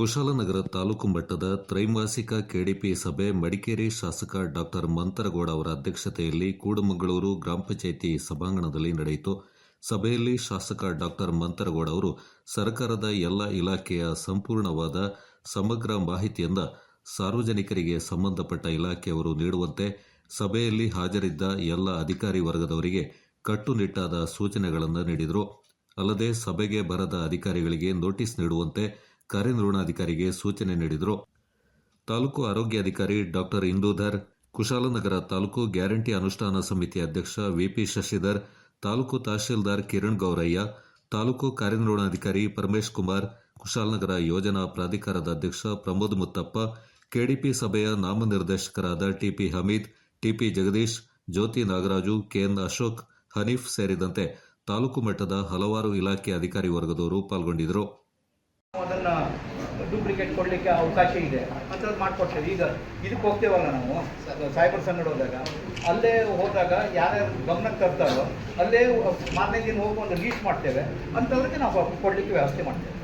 ಕುಶಾಲನಗರ ತಾಲೂಕು ಮಟ್ಟದ ತ್ರೈಮಾಸಿಕ ಕೆಡಿಪಿ ಸಭೆ ಮಡಿಕೇರಿ ಶಾಸಕ ಡಾಕ್ಟರ್ ಮಂತರಗೌಡ ಅವರ ಅಧ್ಯಕ್ಷತೆಯಲ್ಲಿ ಕೂಡಮಂಗಳೂರು ಗ್ರಾಮ ಪಂಚಾಯಿತಿ ಸಭಾಂಗಣದಲ್ಲಿ ನಡೆಯಿತು. ಸಭೆಯಲ್ಲಿ ಶಾಸಕ ಡಾಕ್ಟರ್ ಮಂತರಗೌಡ ಅವರು, ಸರ್ಕಾರದ ಎಲ್ಲ ಇಲಾಖೆಯ ಸಂಪೂರ್ಣವಾದ ಸಮಗ್ರ ಮಾಹಿತಿಯಿಂದ ಸಾರ್ವಜನಿಕರಿಗೆ ಸಂಬಂಧಪಟ್ಟ ಇಲಾಖೆಯವರು ನೀಡುವಂತೆ ಸಭೆಯಲ್ಲಿ ಹಾಜರಿದ್ದ ಎಲ್ಲ ಅಧಿಕಾರಿ ವರ್ಗದವರಿಗೆ ಕಟ್ಟುನಿಟ್ಟಾದ ಸೂಚನೆಗಳನ್ನು ನೀಡಿದರು. ಅಲ್ಲದೆ ಸಭೆಗೆ ಬರದ ಅಧಿಕಾರಿಗಳಿಗೆ ನೋಟಿಸ್ ನೀಡುವಂತೆ ಕಾರ್ಯನಿರ್ವಹಣಾಧಿಕಾರಿಗೆ ಸೂಚನೆ ನೀಡಿದರು. ತಾಲೂಕು ಆರೋಗ್ಯಾಧಿಕಾರಿ ಡಾಕ್ಟರ್ ಇಂದೂಧರ್, ಕುಶಾಲನಗರ ತಾಲೂಕು ಗ್ಯಾರಂಟಿ ಅನುಷ್ಠಾನ ಸಮಿತಿ ಅಧ್ಯಕ್ಷ ವಿಪಿ ಶಶಿಧರ್, ತಾಲೂಕು ತಹಶೀಲ್ದಾರ್ ಕಿರಣ್ ಗೌರಯ್ಯ, ತಾಲೂಕು ಕಾರ್ಯನಿರ್ವಹಣಾಧಿಕಾರಿ ಪರಮೇಶ್ ಕುಮಾರ್, ಕುಶಾಲನಗರ ಯೋಜನಾ ಪ್ರಾಧಿಕಾರದ ಅಧ್ಯಕ್ಷ ಪ್ರಮೋದ್ ಮುತ್ತಪ್ಪ, ಕೆಡಿಪಿ ಸಭೆಯ ನಾಮನಿರ್ದೇಶಕರಾದ TP Hameed, TP Jagadish, Jyothi Nagaraju, KN Ashok, Haneef ಸೇರಿದಂತೆ ತಾಲೂಕು ಮಟ್ಟದ ಹಲವಾರು ಇಲಾಖೆ ಅಧಿಕಾರಿ ವರ್ಗದವರು ಪಾಲ್ಗೊಂಡಿದ್ದರು. ಅದನ್ನ ಡೂಪ್ಲಿಕೇಟ್ ಕೊಡಲಿಕ್ಕೆ ಅವಕಾಶ ಇದೆ. ಅಂಥದ್ದು ಮಾಡಿಕೊಡ್ತೇವೆ. ಈಗ ಇದಕ್ಕೆ ಹೋಗ್ತೇವಲ್ಲ ನಾವು ಸೈಬರ್ ಸಂಗಡ ಹೋದಾಗ ಅಲ್ಲೇ ಹೋದಾಗ ಯಾರ್ಯಾರು ಗಮನಕ್ಕೆ ತರ್ತಾರೋ ಅಲ್ಲೇ ಮಾರನೇ ದಿನ ಹೋಗಿ ಒಂದು ಲೀಸ್ಟ್ ಮಾಡ್ತೇವೆ. ಅಂಥವ್ರಿಗೆ ನಾವು ಕೊಡಲಿಕ್ಕೆ ವ್ಯವಸ್ಥೆ ಮಾಡ್ತೇವೆ.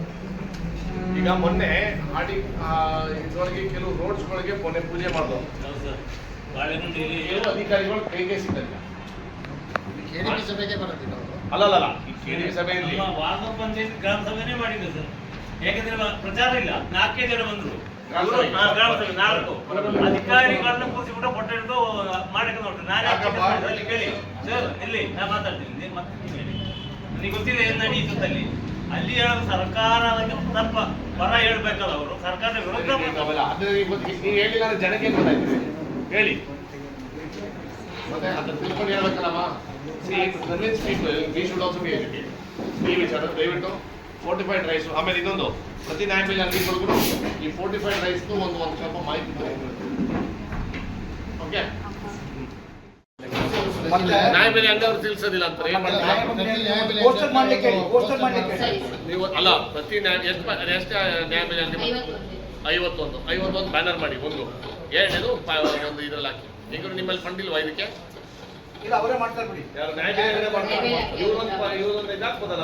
ಈಗ ಮೊನ್ನೆ ಆಡಿ ಆ, ಇದ್ರೊಳಗೆ ಕೆಲವು ರೋಡ್ಸ್ಗಳಿಗೆ ಮೊನ್ನೆ ಪೂಜೆ ಮಾಡಿದ್ರು ಅಧಿಕಾರಿಗಳು ಕೈಗೆ ಸಿಗಲ್ಲ. ಕೆಡಿಪಿ ಸಭೆಗೆ ಬರೋದಿಲ್ಲ ಅಲ್ಲ ಅಲ್ಲ, ಕೆಡಿಪಿ ಸಭೆಯಲ್ಲಿ ವಾರ್ಡ್ ಪಂಚಾಯತ್ ಗ್ರಾಮ ಸಭೆನೇ ಮಾಡಿದ್ದೆ ಸರ್. ಯಾಕಂದ್ರೆ ಪ್ರಚಾರ ಇಲ್ಲ. ನಾಲ್ಕೇ ಜನ ಬಂದ್ರು. ಗ್ರಾಮ ಸಭೆ. ನಾಲ್ಕು ಅಧಿಕಾರಿಗಳನ್ನ ಕೂರಿಸಿಬಿಟ್ಟು ಫೋಟೋ ಹಿಡಿದು ಮಾಡಕ್ಕೆ ನೋಡ್ರಿ ನಾನು ಕೇಳಿ. ಸರ್ ಇಲ್ಲಿ ನಾನು ಮಾತಾಡ್ತೀನಿ ನೀವು ನೀವು ನನಗೆ ಗೊತ್ತಿದೆ ಏನ್ ನಡೀತು ಅಲ್ಲಿ? ಅಲ್ಲಿ ಹೇಳೋದು ಸರ್ಕಾರ ಅದಕ್ಕೆ ತಪ್ಪ. ಪರ ಹೇಳ್ಬೇಕಲ್ಲ ಅವರು. ಸರ್ಕಾರದ ವಿರುದ್ಧ ನೀವು ಜನಕ್ಕೆ ಹೇಳಿ. ಮತ್ತೆ ಅದನ್ನ ತಿಳ್ಕೊಂಡು ಹೇಳ್ಬೇಕಲ್ಲಮ್ಮ see convince people we should also be educated ಈ ವಿಚಾರ ದಯವಿಟ್ಟು ಫೋರ್ಟಿಫೈಡ್ ರೈಸ್ ಆಮೇಲೆ ಇನ್ನೊಂದು ಪ್ರತಿ ನ್ಯಾಯಬೆಲೆ ಅಂಗಡಿಗಳಿಗೂ ಈ ಫೋರ್ಟಿಫೈಡ್ ರೈಸ್ದು ಒಂದು ಒಂದು ಸ್ವಲ್ಪ ಮಾಹಿತಿ ಓಕೆ ತಿಳಿಸೋದಿಲ್ಲ ಅಂತ ಏನ್ ಮಾಡ್ತಾರೆ ಪೋಸ್ಟರ್ ಮಾಡ್ಲಿಕ್ಕೆ ಹೇಳಿ ಪೋಸ್ಟರ್ ಮಾಡ್ಲಿಕ್ಕೆ ಹೇಳಿ. ನೀವು ಅಲ್ಲ ಪ್ರತಿ ನ್ಯಾಯ ಎಷ್ಟು ಅಂಗಡಿ ಐವತ್ತೊಂದು. ಐವತ್ತೊಂದು ಬ್ಯಾನರ್ ಮಾಡಿ ಒಂದು. ಎರಡನೇದು ಒಂದು ಇದ್ರಲ್ಲಿ ಹಾಕಿ. ಈಗ ನಿಮ್ಮಲ್ಲಿ ಫಂಡ್ ಇಲ್ವಾ ಇದಕ್ಕೆ? ಇಲ್ಲ ಅವರೇ ಮಾಡ್ತಾರೆ? ಬಿಡಿ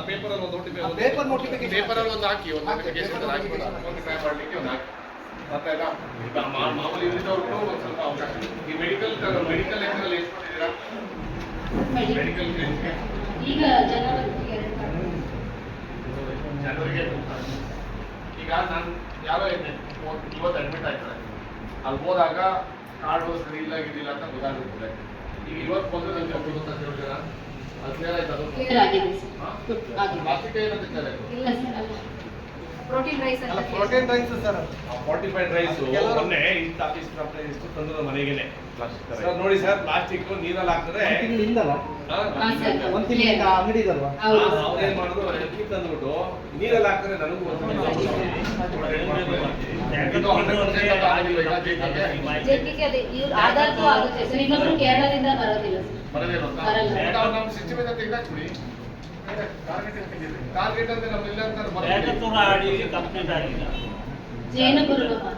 ಪೇಪರ್ ಅಲ್ಲಿ ಒಂದು ಪೇಪರ್ ನೋಟಿಫಿಕೇಶನ್ ನೋಟಿಫಿಕೇಶನ್ ಪೇಪರ್ ಅಲ್ಲಿ ಒಂದು ಹಾಕಿ ಒಂದು ನೋಟಿಫಿಕೇಶನ್ ಹಾಕಿ. ನೋಟಿಫೈ ಮಾಡಲಿಕ್ಕೆ ಒಂದು ಹಾಕಿ. ಗೊತ್ತಾಯ್ತಾ ಈಗ ಮಾಮೂಲಿ ಇಲ್ಲಿದ್ದವ್ರಿಗೂ ಒಂದು ಸ್ವಲ್ಪ ಅವಕಾಶ. ಈ ಮೆಡಿಕಲ್ ಮೆಡಿಕಲ್ ಲೆಕ್ಕದಲ್ಲಿ ಎಷ್ಟು ಮಾಡಿದ್ದೀರಾ ಮೆಡಿಕಲ್ ಈಗ. ಜನರಿಗೆ ಈಗ ನಾನು ಯಾರೋ ಇದ್ದೆ ಇವತ್ತು ಅಡ್ಮಿಟ್ ಆಯ್ತಾರೆ ಅಲ್ಲಿ ಹೋದಾಗ ಕಾರ್ಡು ಸರಿ ಇಲ್ಲ ಇದಿಲ್ಲ ಅಂತ ಗೊತ್ತಾಗುತ್ತೆ ಪ್ರೋಟೀನ್ ರೈಸ್ ಅಲ್ಲ. ಅಂತ protein rice sir fortified rice ಕೆಲವರು- ಮೊನ್ನೆ ಇಂತ ಇಷ್ಟು ಅಪ್ಲೈ ಇಷ್ಟು ತಂದ್ರು ಮನೆಗೇನೆ. ಸರ್ ನೋಡಿ ಸರ್ ಪ್ಲಾಸ್ಟಿಕ್ ನೀರಲ್ಲಿ ಹಾಕಿದ್ರೆ ಒಂದು ತಿಂಗಳಿಂದ ಅಂಗಡಿ ಇದಲ್ವಾ ಅವ್ರೇನ್ ತಂದ್ಬಿಟ್ಟು ನೀರಲ್ಲಿ ಹಾಕಿದ್ರೆ ನನಗೂ ಇದು 100% ಅಂತ ಆಗಿಲ್ಲ ಈಗ ಜೈಲಿಗೆ. ಜೆಟ್ಟಿಗೆ ಅದೇ ಇವ್ರು ಆಧಾರ್ದು ಆಗುತ್ತೆ. ಸರ್ ಇನ್ನೊಬ್ರು ಕೇರಳದಿಂದ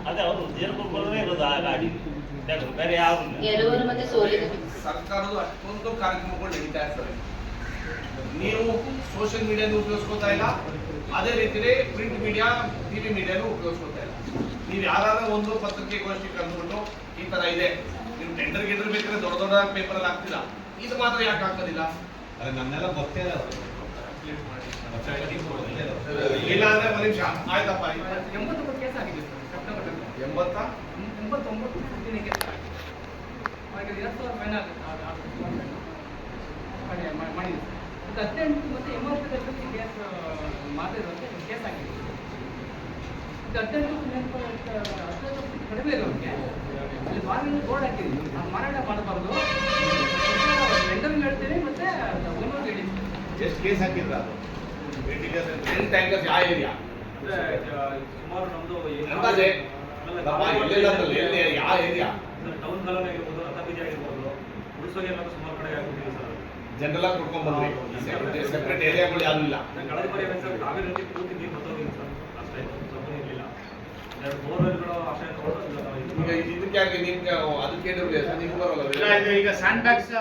ಅದೇ ಅವರು ಜೇನುಕುರ್ಬರೇ ಇರೋದು ಆ ಗಾಡಿ ಬೇರೆ ಸೋಲಿದ ಸರ್ಕಾರದ ಅಷ್ಟೊಂದು ಕಾರ್ಯಕ್ರಮಗಳು ನಡೀತಾ ಇರ್ತವೆ. ನೀವು ಸೋಷಿಯಲ್ ಮೀಡಿಯಾ ಉಪಯೋಗಿಸ್ಕೊತಾ ಇಲ್ಲ. ಅದೇ ರೀತಿಲಿ ಪ್ರಿಂಟ್ ಮೀಡಿಯಾ ಟಿವಿ ಮೀಡಿಯಾನು ಉಪಯೋಗಿಸ್ಕೊತಾ ಇಲ್ಲ. ನೀವು ಯಾರಾದ್ರೂ ಒಂದು ಪತ್ರಿಕೆಗೋಷ್ಠಿ ಕರೆದ್ಬಿಟ್ಟು ಈ ತರ ಇದೆ. ನೀವು ಟೆಂಡರ್ ಗಿಂಡರ್ ಬೇಕಾದ್ರೆ ದೊಡ್ಡ ದೊಡ್ಡ ಪೇಪರ್ ಅಲ್ಲಿ ಹಾಕ್ತಿಲ್ಲ ಇದು ಮಾತ್ರ ಯಾಕೆ ಹಾಕೋದಿಲ್ಲ? ನನ್ನೆಲ್ಲ ಗೊತ್ತೇ ಇಲ್ಲ ಇಲ್ಲ ಅಂದ್ರೆ ಒಂದು ನಿಮಿಷ. ಆಯ್ತಪ್ಪ ಎಂಬತ್ತೊಂಬತ್ತು ಕೇಸ್ ಆಗಿದೆ ಸರ್ ಸೆಪ್ಟೆಂಬರ್ ಎಂಬತ್ತ? ಎಂಬತ್ತೊಂಬತ್ತು ಹಾಗೆ ಎರಡು ಸಾವಿರ ಫೈನ್ ಮಾಡಿದೆ ಮತ್ತು ಹದಿನೆಂಟು ಮತ್ತು ಎಂಬತ್ತರಲ್ಲಿ ಕೇಸ್ ಕೇಸ್ ಆಗಿದೆ. ಮತ್ತು ಹದಿನೆಂಟು ನೆನಪು ಹದಿನೆಂಟು ಕಡಿಮೆ ಇರೋಕ್ಕೆ ಅಲ್ಲಿ ಬೋರ್ಡ್ ಹಾಕಿದ್ವಿ ಆ ಮಾರಾಟ ಮಾಡಬಾರ್ದು. ವೆಂಡರ್ಗೆ ಹೇಳ್ತೀನಿ ಮತ್ತೆ ಹೇಳಿ. ಎಷ್ಟು ಕೇಸ್ ಹಾಕಿದ್ರ ಟೆನ್ ಟ್ಯಾಂಕರ್ಸ್ ಯಾವ ಏರಿಯಾ ಸುಮಾರು ನಮ್ದು ಅಂದಾಜೆ ಎಲ್ಲಿ ಯಾವ ಏರಿಯಾ ಟೌನ್ ಕಾಲೋನಿ ಆಗಿರ್ಬೋದು ರಥ ಬೀದಿ ಆಗಿರ್ಬೋದು ಉಳಿಸೋಗೆ ಎಲ್ಲ ಸುಮಾರು ಕಡೆ ಆಗ್ಬಿಟ್ಟಿದೆ ಸರ್. ಜನರಲ್ ಆಗಿ ಕೊಡ್ಕೊಂಡ್ ಬಂದ್ರಿ. ಸೆಪರೇಟ್ ಏರಿಯಾಗಳು ಯಾರು ಇಲ್ಲ. ನಾನು ಕಳೆದ ಬಾರಿ ಏನಾಯ್ತು ಸರ್ ಕಾವೇರಿ ನದಿ ಪೂರ್ತಿ ನೀರು ಬರ್ತೋಗಿದೆ ಸರ್. ಅಷ್ಟೇ ಸ್ವಲ್ಪ ಇರಲಿಲ್ಲ. ಎರಡು ಬೋರ್ವೆಲ್ಗಳು ಆಶ್ರಯ ಈಗ ತಗೊಂಡು ಇದಕ್ಕೆ ಯಾಕೆ ನಿಮ್ಗೆ ಅದಕ್ಕೆ ಬರೋಲ್ಲ. ಈಗ ಸ್ಯಾಂಡ್ ಬ್ಯಾಗ್ಸ್